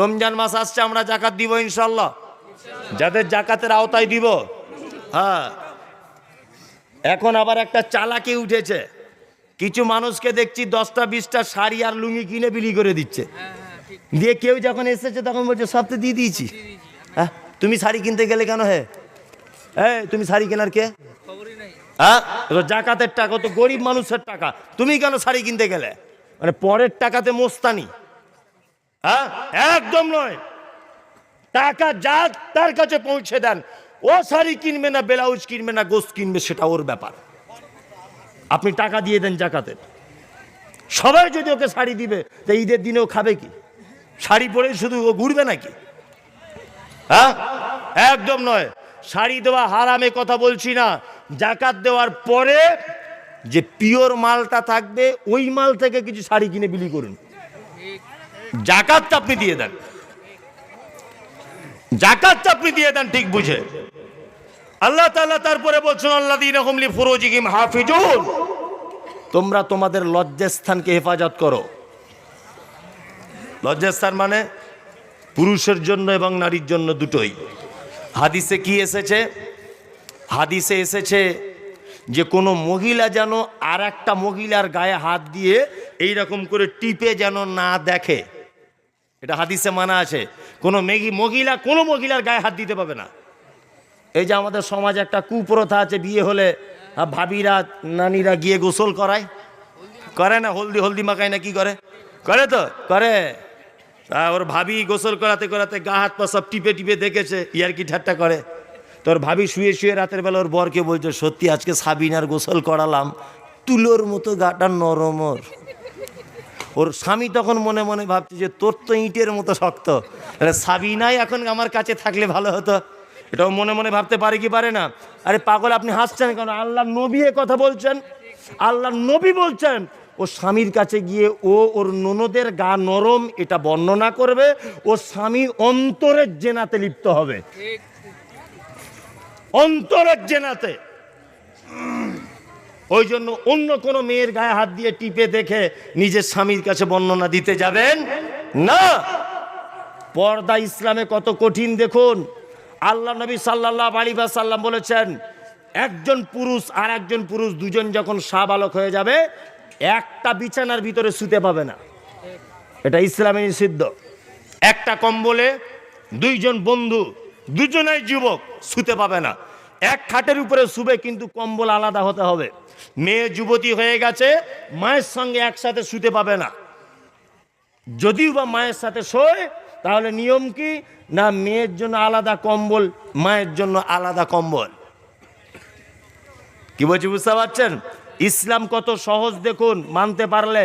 রমজান মাস আসছে, আমরা জাকাত দিব ইনশাল্লাহ যাদের জাকাতের আওতায় দিব। হ্যাঁ। এখন আবার একটা চালাকি উঠেছে। কিছু মানুষকে দেখছি দশটা, বিশটা শাড়ি আর লুঙ্গি কিনে বিলি করে দিচ্ছে। দিয়ে কেউ যখন এসেছে তখন বলছে, সব তো দিয়ে দিয়েছি। হ্যাঁ তুমি শাড়ি কিনতে গেলে কেন হে? হ্যাঁ তুমি শাড়ি কেনার কে? হ্যাঁ জাকাতের টাকা তো গরিব মানুষের টাকা। তুমি কেন শাড়ি কিনতে গেলে? মানে পরের টাকাতে মোস্তানি। হ্যাঁ? একদম নয়। টাকা যা তার কাছে পৌঁছে দেন। ও শাড়ি কিনবে না, ব্লাউজ কিনবে না গোস কিনবে, সেটা ওর ব্যাপার। আপনি টাকা দিয়ে দেন জাকাতের সবাই যদি ওকে শাড়ি দিবে, তা ঈদের দিনেও খাবে কি? শাড়ি পরে শুধু ও ঘুরবে নাকি? হ্যাঁ? একদম নয়। শাড়ি দেওয়া হারামে কথা বলছি না। জাকাত দেওয়ার পরে যে পিওর মালটা থাকবে, ওই মাল থেকে কিছু শাড়ি কিনে বিলি করুন। জাকাতটা আপনি দিয়ে দেন। জাকাতটা আপনি দিয়ে দেন ঠিক বুঝে। আল্লাহ তাআলা তারপরে বলছেন আল্লাহ দিন লি ফুরুজিহিম হাফিজুন। তোমরা তোমাদের লজ্জাস্থানকে হেফাজত করো। লজ্জাস্থান মানে পুরুষের জন্য এবং নারীর জন্য দুটোই। হাদিসে কি এসেছে? হাদিসে এসেছে যে কোনো মহিলা যেন আর একটা মহিলার গায়ে হাত দিয়ে এই রকম করে টিপে যেন না দেখে। এটা হাদিসে মানা আছে। কোনো মেঘি মহিলা কোনো মহিলার গায়ে হাত দিতে পাবে না। এই যে আমাদের সমাজে একটা কুপ্রথা আছে, বিয়ে হলে ভাবিরা, নানিরা গিয়ে গোসল করায়। করে না, হলদি হলদি মাখায় না, কি করে? করে তো, করে। ওর ভাবি গোসল করাতে করাতে গা হাত পা সব টিপে টিপে দেখেছে, ইয়ার কি ঠাট্টা করে। তোর ভাবি শুয়ে শুয়ে রাতের বেলা ওর বরকে বলছে, সত্যি আজকে সাবিনার গোসল করালাম। তুলোর মতো গাটা নরম ওর স্বামী তখন মনে মনে ভাবছে যে তোর তো ইটের মতো শক্ত। সাবিনাই এখন আমার কাছে থাকলে ভালো হতো। এটাও মনে মনে ভাবতে পারে কি পারে না। আরে পাগল, আপনি হাসছেন কারণ আল্লাহ নবী এ কথা বলছেন। আল্লাহ নবী বলছেন, ও স্বামীর কাছে গিয়ে ও ওর ননদের গা নরম, এটা বর্ণনা করবে, ও স্বামী অন্তরের জেনাতে লিপ্ত হবে। অন্তরের জেনাতে। ওই জন্য অন্য কোনো মেয়ের গায়ে হাত দিয়ে টিপে দেখে নিজের স্বামীর কাছে বর্ণনা দিতে যাবেন? না। পর্দা ইসলামে কত কঠিন দেখুন। আল্লাহ নবী সাল্লাহ আলী সাল্লাম বলেছেন, একজন পুরুষ আর একজন পুরুষ দুজন যখন সাবালক হয়ে যাবে, একটা বিছানার ভিতরে শুতে পাবে না। এটা ইসলামে নিষিদ্ধ। একটা কম্বলে দুইজন বন্ধু, দুজনাই যুবক, শুতে পাবে না। এক খাটের উপরে শুবে, কিন্তু কম্বল আলাদা হতে হবে। মেয়ে যুবতী হয়ে গেছে, মায়ের সঙ্গে একসাথে শুতে পাবে না। যদিও বা মায়ের সাথে শোয়, তাহলে নিয়ম কি? না, মেয়ের জন্য আলাদা কম্বল, মায়ের জন্য আলাদা কম্বল। কি বলছি, বুঝতে পারছেন? ইসলাম কত সহজ, দেখুন, মানতে পারলে।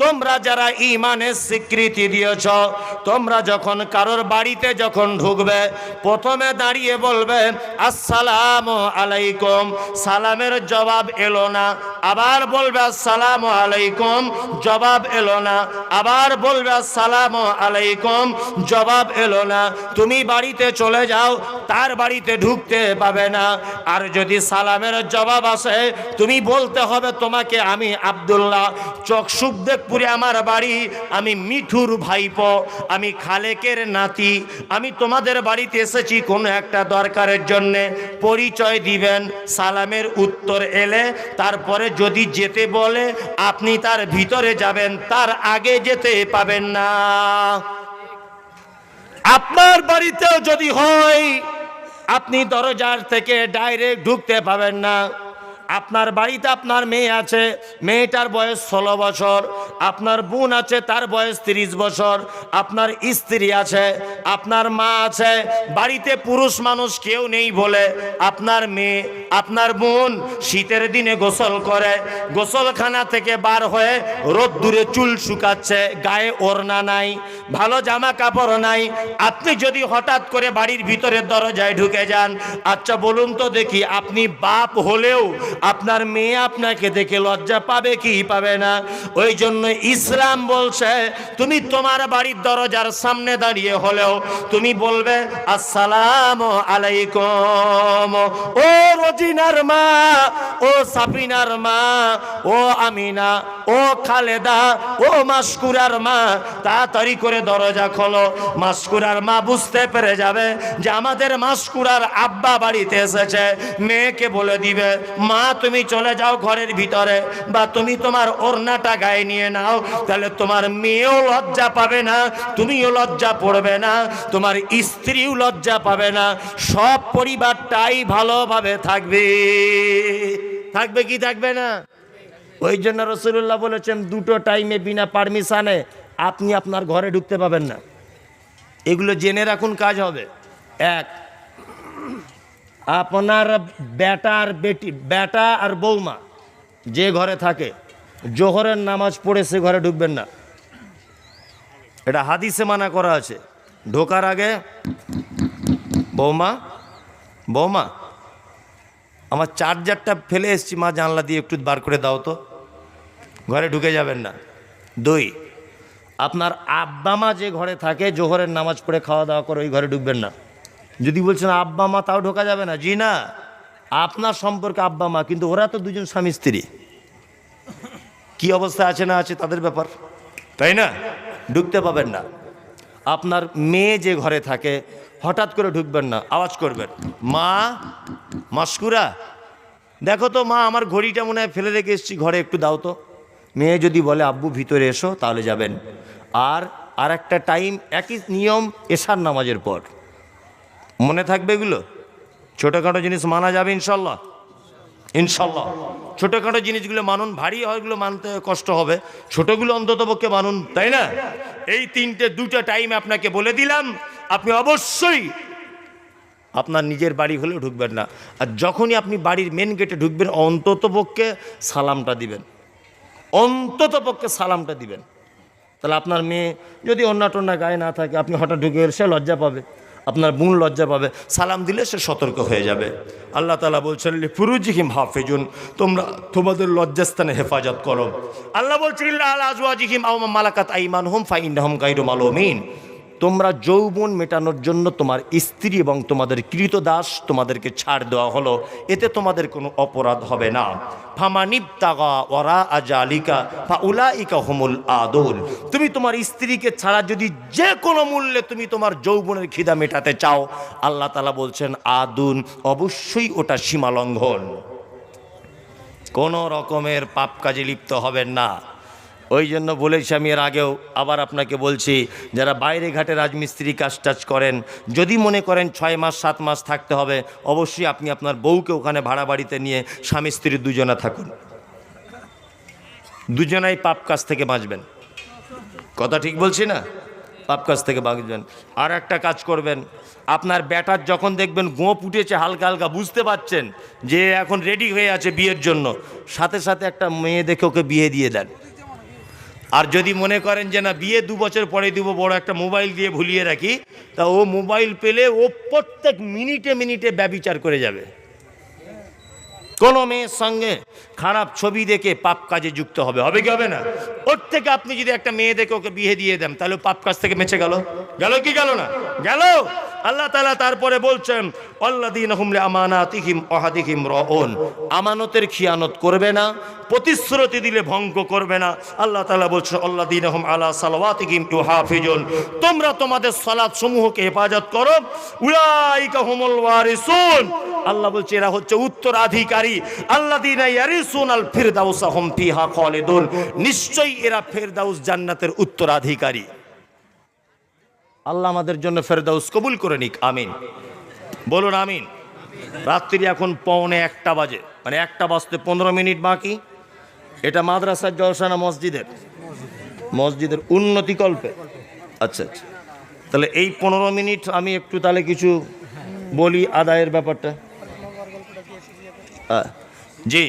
তোমরা যারা ইমানের স্বীকৃতি দিয়েছ, তোমরা যখন কারোর বাড়িতে যখন ঢুকবে, প্রথমে দাঁড়িয়ে বলবে, আসসালাম আলাইকুম। সালামের জবাব এলো না। আবার বলবে, আসসালাম আলাইকুম। জবাব এলো না। আবার বলবে, আসসালাম আলাইকুম। জবাব এলো না। তুমি বাড়িতে চলে যাও, তার বাড়িতে ঢুকতে পাবে না। আর যদি সালামের জবাব আসে, তুমি বলতে হবে, তোমাকে আমি আবদুল্লাহ। চোখ আব্দুল্লাহ চকসুকদেবপুরে আমার বাড়ি, আমি মিঠুর ভাইপো, আমি খালেকের নাতি, আমি তোমাদের বাড়িতে এসেছি কোনো একটা দরকারের জন্যে। পরিচয় দিবেন, সালামের উত্তর এলে, তারপরে যদি যেতে বলে, আপনি তার ভিতরে যাবেন, তার আগে যেতে পাবেন না। আপনার বাড়িতেও যদি হয়, আপনি দরজার থেকে ডাইরেক্ট ঢুকতে পাবেন না। আপনার বাড়িতে আপনার মেয়ে আছে, মেয়েটার বয়স ষোলো বছর, আপনার বোন আছে, তার বয়স তিরিশ বছর, আপনার স্ত্রী আছে, আপনার মা আছে, বাড়িতে পুরুষ মানুষ কেউ নেই বলে আপনার মেয়ে, আপনার বোন শীতের দিনে গোসল করে, গোসলখানা থেকে বার হয়ে রোদ্দুরে চুল শুকাচ্ছে, গায়ে ওড়না নাই, ভালো জামা কাপড় নাই। আপনি যদি হঠাৎ করে বাড়ির ভিতরে দরজায় ঢুকে যান আচ্ছা বলুন তো দেখি, আপনি বাপ হলেও আপনার মেয়ে আপনাকে দেখে লজ্জা পাবে কি পাবে না? ওই জন্য ইসলাম বলছে, তুমি তোমার বাড়ির দরজার সামনে দাঁড়িয়ে হলেও তুমি বলবে, আসসালাম আলাইকুম। ও রজিনার মা, ও সাফিনার মা, ও আমিনা ও খালেদা, ও মাসকুরার মা, তাড়াতাড়ি করে দরজা খোলো। মাসকুরার মা বুঝতে পেরে যাবে যে আমাদের মাসকুরার আব্বা বাড়িতে এসেছে, মেয়েকে বলে দিবে, মা, তুমি চলে যাও ঘরের ভিতরে বা তুমি তোমার ওড়নাটা গায়ে নিয়ে নাও, তাহলে তোমার মেয়েও লজ্জা পাবে না, তুমিও লজ্জা পড়বে না, তোমার স্ত্রীও লজ্জা পাবে না, সব পরিবারটাই ভালোভাবে থাকবে। থাকবে কি থাকবে না? ওই জন্য রসুল্লাহ বলেছেন, দুটো টাইমে বিনা পারমিশানে আপনি আপনার ঘরে ঢুকতে পাবেন না। এগুলো জেনে রাখুন কাজ হবে। এক, আপনার বেটা আর বেটি, বেটা আর বৌমা যে ঘরে থাকে, জোহরের নামাজ পড়ে সে ঘরে ঢুকবেন না। এটা হাদিসে মানা করা আছে। ঢোকার আগে, বৌমা বৌমা, আমার চার্জারটা ফেলে এসছি, মা জানলা দিয়ে একটু বার করে দাও তো। ঘরে ঢুকে যাবেন না। দুই, আপনার আব্বা মা যে ঘরে থাকে, জোহরের নামাজ পড়ে খাওয়া দাওয়া করে ওই ঘরে ঢুকবেন না। যদি বলছেন আব্বা মা তাও ঢোকা যাবে না? জি না। আপনার সম্পর্কে আব্বা মা কিন্তু ওরা তো দুজন স্বামী স্ত্রী। কি অবস্থা আছে না আছে তাদের ব্যাপার? তাই না? ঢুকতে পাবেন না। আপনার মেয়ে যে ঘরে থাকে, হঠাৎ করে ঢুকবেন না, আওয়াজ করবেন। মা, মাস্কুরা, দেখো তো মা, আমার ঘড়িটা মনে হয় ফেলে রেখে এসেছি, ঘরে একটু দাও তো। মেয়ে যদি বলে, আব্বু, ভিতরে এসো, তাহলে যাবেন। আর আর একটা টাইম, একই নিয়ম এশার নামাজের পর। মনে থাকবে এগুলো? ছোটোখাটো জিনিস মানা যাবে ইনশাল্লাহ। ইনশাল্লাহ। ছোটোখাটো জিনিসগুলো মানুন, ভারী হয়গুলো মানতে কষ্ট হবে। ছোটোগুলো অন্তত পক্ষে মানুন, তাই না? এই তিনটে, দুটো টাইম আপনাকে বলে দিলাম, আপনি অবশ্যই আপনার নিজের বাড়ি হলেও ঢুকবেন না। আর যখনই আপনি বাড়ির মেন গেটে ঢুকবেন, অন্তত পক্ষে সালামটা দিবেন। অন্তত পক্ষে সালামটা দিবেন। তাহলে আপনার মেয়ে যদি অন্য টন্যা গায়ে না থাকে, আপনি হঠাৎ ঢুকে সে লজ্জা পাবে। আপনার বোন লজ্জা পাবে। সালাম দিলে সে সতর্ক হয়ে যাবে। আল্লাহ তালা বলছেন ফুরুজিহিম হাফিজুন তোমরা তোমাদের লজ্জাস্থানে হেফাজত করো। আল্লাহ বলছেন আজওয়াজিহিম আউমা মালাকাত আইমান হুম ফাইন হম গাইরুম আলমিন তোমরা যৌবন মেটানোর জন্য তোমার স্ত্রী এবং তোমাদের কৃত দাস তোমাদেরকে ছাড় দেওয়া হলো। এতে তোমাদের কোনো অপরাধ হবে না। তাগা ওরা ফা হুমুল তুমি তোমার স্ত্রীকে ছাড়া যদি যে কোনো মূল্যে তুমি তোমার যৌবনের খিদা মেটাতে চাও, আল্লাহ তালা বলছেন, আদুন অবশ্যই ওটা সীমালঙ্ঘন। কোনো রকমের পাপ কাজে লিপ্ত হবেন না। ওই জন্য বলেছি আমি এর আগেও আবার আপনাকে বলছি, যারা বাইরে ঘাটে রাজমিস্ত্রি কাজ টাজ করেন, যদি মনে করেন ছয় মাস, সাত মাস থাকতে হবে, অবশ্যই আপনি আপনার বউকে ওখানে ভাড়া বাড়িতে নিয়ে স্বামী স্ত্রী দুজনা থাকুন। দুজনাই পাপ কাজ থেকে বাঁচবেন। কথা ঠিক বলছি না? পাপ কাজ থেকে বাঁচবেন। আর একটা কাজ করবেন, আপনার ব্যাটার যখন দেখবেন গোঁপ উঠেছে হালকা হালকা, বুঝতে পারছেন যে এখন রেডি হয়ে আছে বিয়ের জন্য। সাথে সাথে একটা মেয়ে দেখে ওকে বিয়ে দিয়ে দেন। আর যদি মনে করেন যে না, বিয়ে দু বছর পরে দিব, বড় একটা মোবাইল দিয়ে ভুলিয়ে রাখি, তা ও মোবাইল পেলে ও প্রত্যেক মিনিটে মিনিটে ব্যবিচার করে যাবে। কোনো মেয়ের সঙ্গে খারাপ ছবি দেখে পাপ কাজে যুক্ত হবে হবে কি হবে না? ওর থেকে আপনি যদি একটা মেয়ে দেখে ওকে বিয়ে দিয়ে দেন, তাহলে পাপ কাজ থেকে মেছে গেল। গেল কি গেল না? গেল! আল্লাহ তালা তারপরে বলছেন অল্লাদিন হুমলে আমানাতিহিম অহাদিহিম রন আমানতের খিয়ানত করবে না, প্রতিশ্রুতি দিলে ভঙ্গ করবে না। আল্লাহ তালা বলছেন অল্লাদিন হুম আলা সালওয়াতিহিম টু হাফিজুন তোমরা তোমাদের সালাত সমূহকে হেফাজত করো। উলাইকা হুমুল ওয়ারিসুন। আল্লাহ বলছে, এরা হচ্ছে উত্তরাধিকারী। আল্লাহ দিন ইয়ারিসুন আল ফিরদাউসা হুম ফিহা খালিদুন। নিশ্চয়ই এরা ফেরদাউস জান্নাতের উত্তরাধিকারী। আল্লাহ আমাদের জন্য ফেরদাউস কবুল করে নিক, আমিন। বলুন, আমিন। রাত্রি এখন পৌনে একটা বাজে মানে একটা বাজতে পনেরো মিনিট বাকি। এটা মাদ্রাসার জলসানা মসজিদের মসজিদের উন্নতিকল্পে আচ্ছা আচ্ছা। তাহলে এই পনেরো মিনিট আমি একটু তাহলে কিছু বলি আদায়ের ব্যাপারটা। জি।